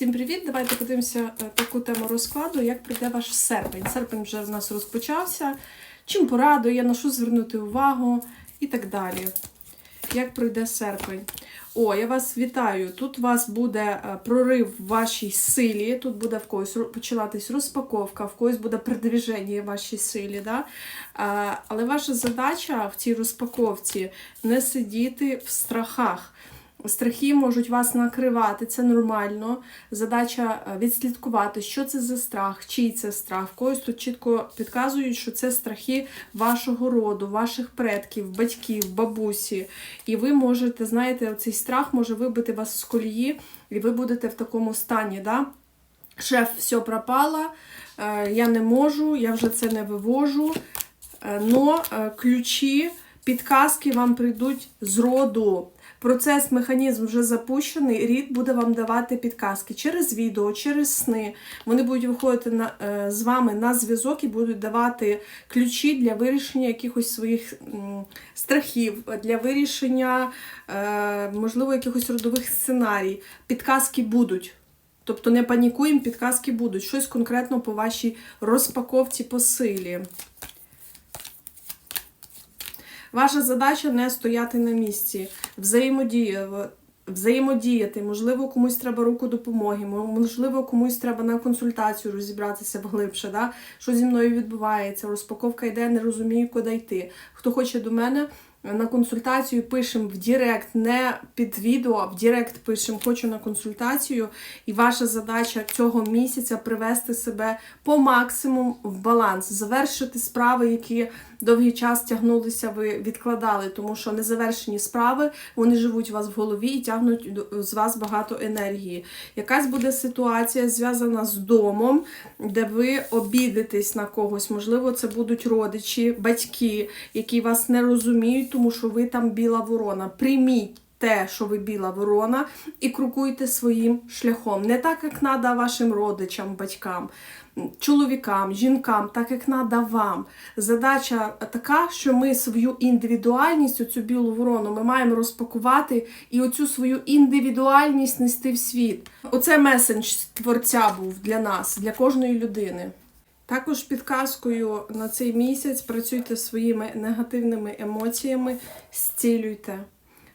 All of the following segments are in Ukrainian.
Всім привіт! Давайте подивимося е, таку тему розкладу, як прийде ваш серпень. Серпень вже в нас розпочався. Чим порадує, на що звернути увагу і так далі. Як пройде серпень? О, я вас вітаю! Тут у вас буде е, прорив в вашій силі, тут буде в когось починатись розпаковка, в когось буде передвіження в вашій силі. Да? Е, Але ваша задача в цій розпаковці не сидіти в страхах. Страхи можуть вас накривати, це нормально. Задача е, відслідкувати, що це за страх, чий це страх. Когось тут чітко підказують, що це страхи вашого роду, ваших предків, батьків, бабусі. І ви можете, знаєте, цей страх може вибити вас з колії, і ви будете в такому стані. Да? Шеф, все пропало, е, я не можу, я вже це не вивожу. Е, Но ключі, підказки вам прийдуть з роду. Процес, механізм вже запущений, рід буде вам давати підказки через відео, через сни. Вони будуть виходити на, е, з вами на зв'язок і будуть давати ключі для вирішення якихось своїх страхів, для вирішення, е, можливо, якихось родових сценарій. Підказки будуть. Тобто не панікуємо, підказки будуть. Щось конкретно по вашій розпаковці по силі. Ваша задача не стояти на місці, взаємодіяти, взаємодіяти. Можливо, комусь треба руку допомоги, можливо, комусь треба на консультацію розібратися глибше, да? що зі мною відбувається. Розпаковка йде, не розумію, куди йти. Хто хоче до мене на консультацію, пишемо в Директ, не під відео, а в Директ пишемо Хочу на консультацію. І ваша задача цього місяця привести себе по максимум в баланс, завершити справи, які довгий час тягнулися, ви відкладали, тому що незавершені справи вони живуть у вас в голові і тягнуть з вас багато енергії. Якась буде ситуація зв'язана з домом, де ви обідитесь на когось. Можливо, це будуть родичі, батьки, які вас не розуміють, тому що ви там біла ворона. Прийміть. Те, що ви біла ворона, і крокуйте своїм шляхом. Не так, як треба вашим родичам, батькам, чоловікам, жінкам, так як треба вам. Задача така, що ми свою індивідуальність, оцю білу ворону, ми маємо розпакувати і оцю свою індивідуальність нести в світ. Оце месендж творця був для нас, для кожної людини. Також підказкою на цей місяць працюйте своїми негативними емоціями, зцілюйте.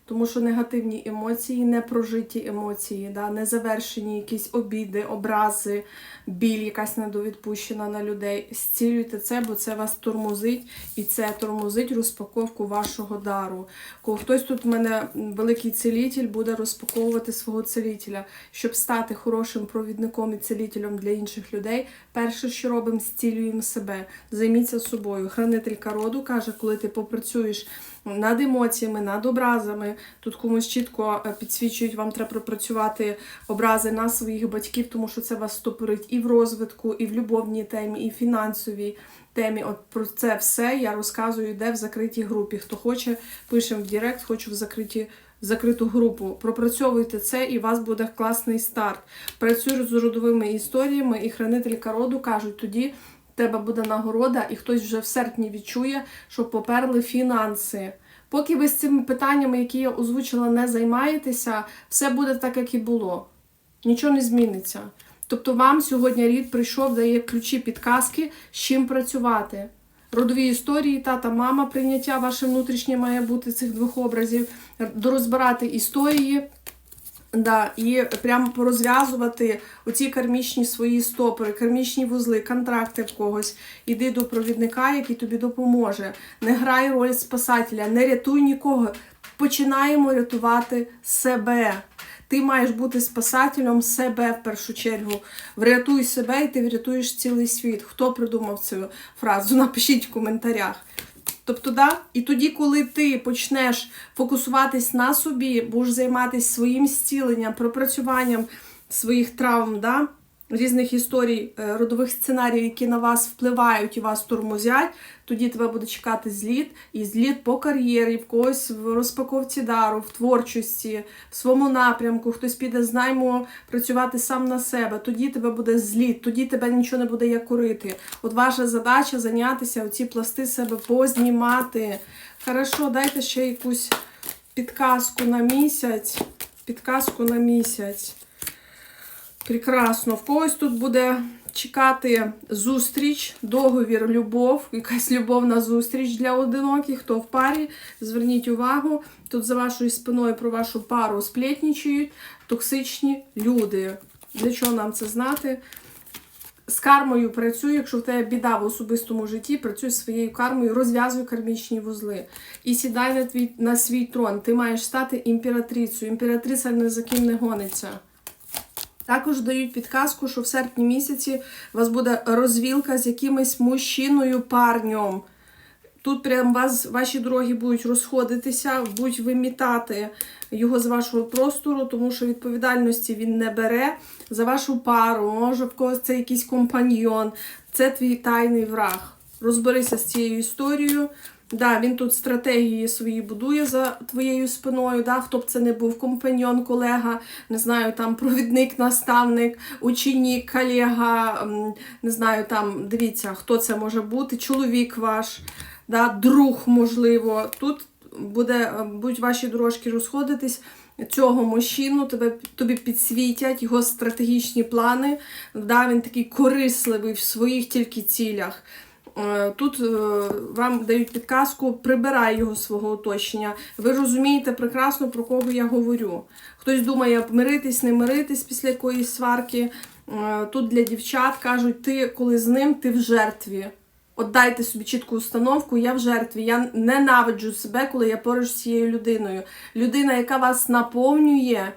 Тому що негативні емоції, непрожиті емоції, да, незавершені якісь обіди, образи, біль, якась недовідпущена на людей. Зцілюйте це, бо це вас тормозить, і це тормозить розпаковку вашого дару. Коли хтось тут в мене великий цілитель буде розпаковувати свого цілителя, щоб стати хорошим провідником і цілителем для інших людей. Перше, що робимо, зцілюємо себе. Займіться собою. Хранителька роду каже, коли ти попрацюєш над емоціями, над образами. Тут комусь чітко е, підсвічують, вам треба пропрацювати образи на своїх батьків, тому що це вас стопорить і в розвитку, і в любовній темі, і в фінансовій темі. От про це все я розказую, де в закритій групі. Хто хоче, пишемо в Директ, хочу в закриті. Закриту групу, пропрацьовуйте це, і у вас буде класний старт. Працюю з родовими історіями, і хранителька роду кажуть, тоді тебе буде нагорода, і хтось вже в серпні відчує, що поперли фінанси. Поки ви з цими питаннями, які я озвучила, не займаєтеся, все буде так, як і було. Нічого не зміниться. Тобто вам сьогодні рід прийшов, дає ключі, підказки, з чим працювати. Родові історії, тата, мама, прийняття ваше внутрішнє має бути цих двох образів, дорозбирати історії, Да, і прямо порозв'язувати оці кармічні свої стопори, кармічні вузли, контракти в когось. Іди до провідника, який тобі допоможе. Не грай роль спасателя, не рятуй нікого. Починаємо рятувати себе. Ти маєш бути спасателем себе в першу чергу. Врятуй себе, і ти врятуєш цілий світ. Хто придумав цю фразу? Напишіть в коментарях. Тобто, да, і тоді, коли ти почнеш фокусуватись на собі, будеш займатися своїм зціленням, пропрацюванням своїх травм, да, різних історій, е, родових сценаріїв, які на вас впливають і вас тормозять, тоді тебе буде чекати зліт, і зліт по кар'єрі, в когось в розпаковці дару, в творчості, в своєму напрямку, хтось піде з найму працювати сам на себе, тоді тебе буде зліт, тоді тебе нічого не буде як курити. От ваша задача зайнятися, оці пласти себе познімати. Хорошо, дайте ще якусь підказку на місяць. Підказку на місяць. Прекрасно. В когось тут буде чекати зустріч, договір, любов, якась любовна зустріч для одиноких, хто в парі. Зверніть увагу, тут за вашою спиною про вашу пару сплетнічують токсичні люди. Для чого нам це знати? З кармою працюй, якщо в тебе біда в особистому житті, працюй зі своєю кармою, розв'язуй кармічні вузли. І сідай на, твій, на свій трон. Ти маєш стати імператрицею. Імператриця ні за ким не гониться. Також дають підказку, що в серпні місяці у вас буде розвілка з якимось мужчиною, парнем. Тут прям вас, ваші дороги будуть розходитися, будуть вимітати його з вашого простору, тому що відповідальності він не бере за вашу пару. Може, в когось це якийсь компаньйон, це твій тайний враг. Розберися з цією історією. Да, він тут стратегії свої будує за твоєю спиною. Да, хто б це не був компаньйон, колега, не знаю, там провідник, наставник, ученик, колега, не знаю, там дивіться, хто це може бути, чоловік ваш, да, друг, можливо. Тут буде, е, будуть ваші дорожки розходитись. Цього мужчину тебе тобі підсвітять його стратегічні плани. Да, він такий корисливий в своїх тільки цілях. Е, Тут е, вам дають підказку, прибирай його з свого оточення. Ви розумієте прекрасно, про кого я говорю. Хтось думає, миритись, не миритись після якоїсь сварки. Е, Тут для дівчат кажуть, ти коли з ним, ти в жертві. От дайте собі чітку установку, я в жертві. Я ненавиджу себе, коли я поруч з цією людиною. Людина, яка вас наповнює,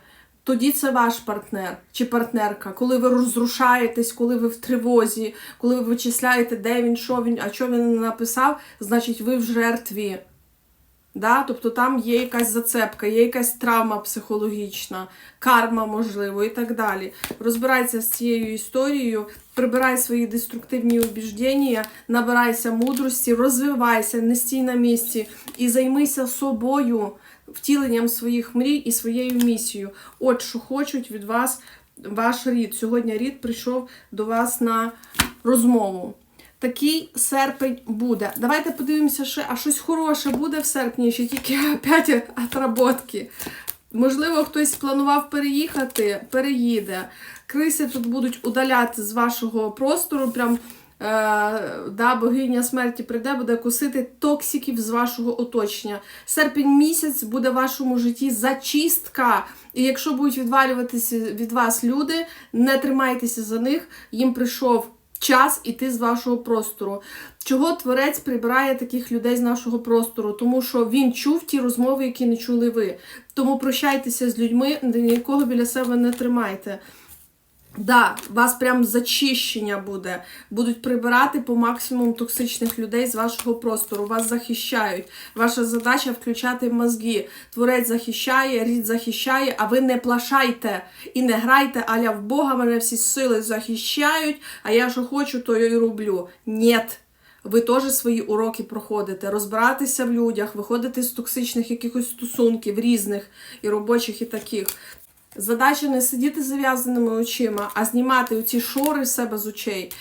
тоді це ваш партнер чи партнерка. Коли ви розрушаєтесь, коли ви в тривозі, коли ви вичисляєте, де він, що він, а що він не написав, значить ви в жертві. Да? Тобто там є якась зацепка, є якась травма психологічна, карма, можливо, і так далі. Розбирайся з цією історією, прибирай свої деструктивні убіждення, набирайся мудрості, розвивайся, не стій на місці і займися собою, втіленням своїх мрій і своєю місією. От що хочуть від вас ваш рід. Сьогодні рід прийшов до вас на розмову. Такий серпень буде. Давайте подивимося ще, а щось хороше буде в серпні, чи тільки опять отработки. Можливо, хтось планував переїхати, переїде. Криси тут будуть удаляти з вашого простору. Прям е, да, богиня смерті прийде, буде косити токсиків з вашого оточення. Серпень місяць буде в вашому житті зачистка. І якщо будуть відвалюватися від вас люди, не тримайтеся за них, їм прийшов час іти з вашого простору. Чого творець прибирає таких людей з нашого простору? Тому що він чув ті розмови, які не чули ви. Тому прощайтеся з людьми, нікого біля себе не тримайте. Да, вас прям зачищення буде. Будуть прибирати по максимуму токсичних людей з вашого простору. Вас захищають. Ваша задача включати мозги. Творець захищає, рід захищає, а ви не плашайте і не грайте, аля в Бога мене всі сили захищають, а я що хочу, то і роблю. Нєт. Ви теж свої уроки проходите, розбиратися в людях, виходити з токсичних якихось стосунків, різних і робочих, і таких. Задача не сидіти зав'язаними очима, а знімати оці шори з себе з очей.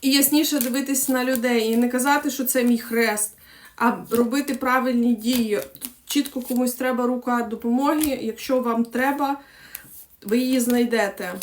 І ясніше дивитись на людей. І не казати, що це мій хрест, а робити правильні дії. Чітко комусь треба рука допомоги. Якщо вам треба, ви її знайдете.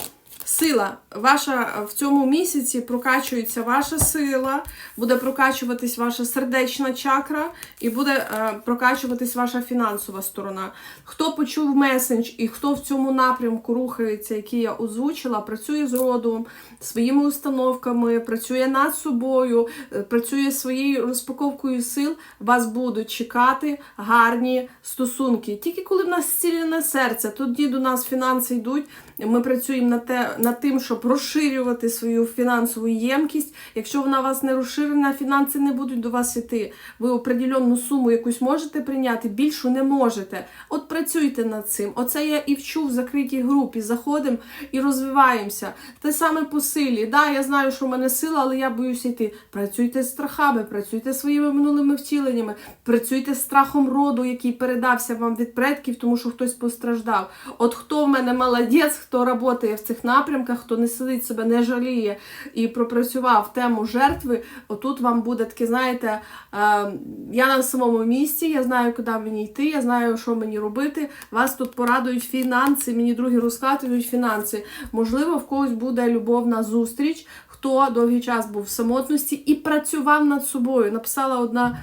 Сила. Ваша в цьому місяці прокачується ваша сила, буде прокачуватись ваша сердечна чакра і буде е, прокачуватись ваша фінансова сторона. Хто почув месендж і хто в цьому напрямку рухається, який я озвучила, працює з родом, своїми установками, працює над собою, е, працює своєю розпаковкою сил, вас будуть чекати гарні стосунки. Тільки коли в нас зцілене серце, тоді до нас фінанси йдуть. Ми працюємо над, те, над тим, щоб розширювати свою фінансову ємкість. Якщо вона у вас не розширена, фінанси не будуть до вас йти. Ви определенну суму якусь можете прийняти, більшу не можете. От працюйте над цим. Оце я і вчу в закритій групі. Заходимо і розвиваємося. Те саме по силі. Да, я знаю, що в мене сила, але я боюся йти. Працюйте з страхами, працюйте своїми минулими втіленнями, працюйте з страхом роду, який передався вам від предків, тому що хтось постраждав. От хто в мене молодець, хто працює в цих напрямках, хто не сидить себе, не жаліє і пропрацював тему жертви, отут вам буде таке, знаєте, е, я на самому місці, я знаю, куди мені йти, я знаю, що мені робити. Вас тут порадують фінанси, мені другі розкатують фінанси. Можливо, в когось буде любовна зустріч, хто довгий час був в самотності і працював над собою. Написала одна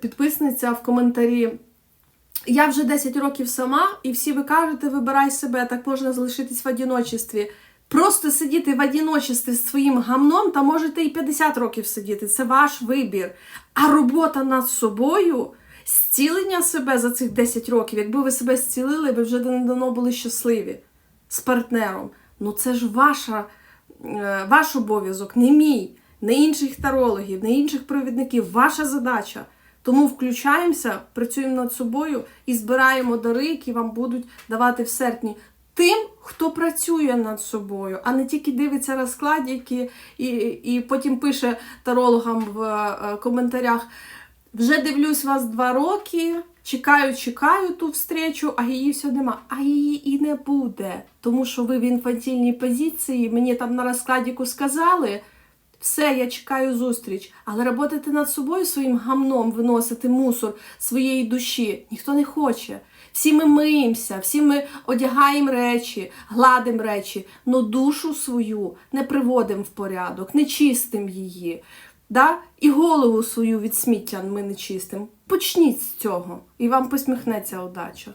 підписниця в коментарі. Я вже 10 років сама, і всі ви кажете, вибирай себе, так можна залишитись в одиночестві. Просто сидіти в одиночестві з своїм гамном, та можете і 50 років сидіти. Це ваш вибір. А робота над собою, зцілення себе за цих 10 років, якби ви себе зцілили, ви вже давно були щасливі з партнером. Ну це ж ваша, е, ваш обов'язок, не мій, не інших тарологів, не інших провідників. Ваша задача. Тому включаємося, працюємо над собою і збираємо дари, які вам будуть давати в серпні. Тим, хто працює над собою, а не тільки дивиться розкладики і, і потім пише тарологам в е, коментарях. Вже дивлюсь вас два роки, чекаю, чекаю ту встречу, а її все нема. А її і не буде. Тому що ви в інфантильній позиції, мені там на розкладіку сказали. Все, я чекаю зустріч. Але роботати над собою своїм гамном, виносити мусор своєї душі ніхто не хоче. Всі ми миємося, всі ми одягаємо речі, гладимо речі, но душу свою не приводимо в порядок, не чистимо її. Да? І голову свою від сміття ми не чистимо. Почніть з цього, і вам посміхнеться удача.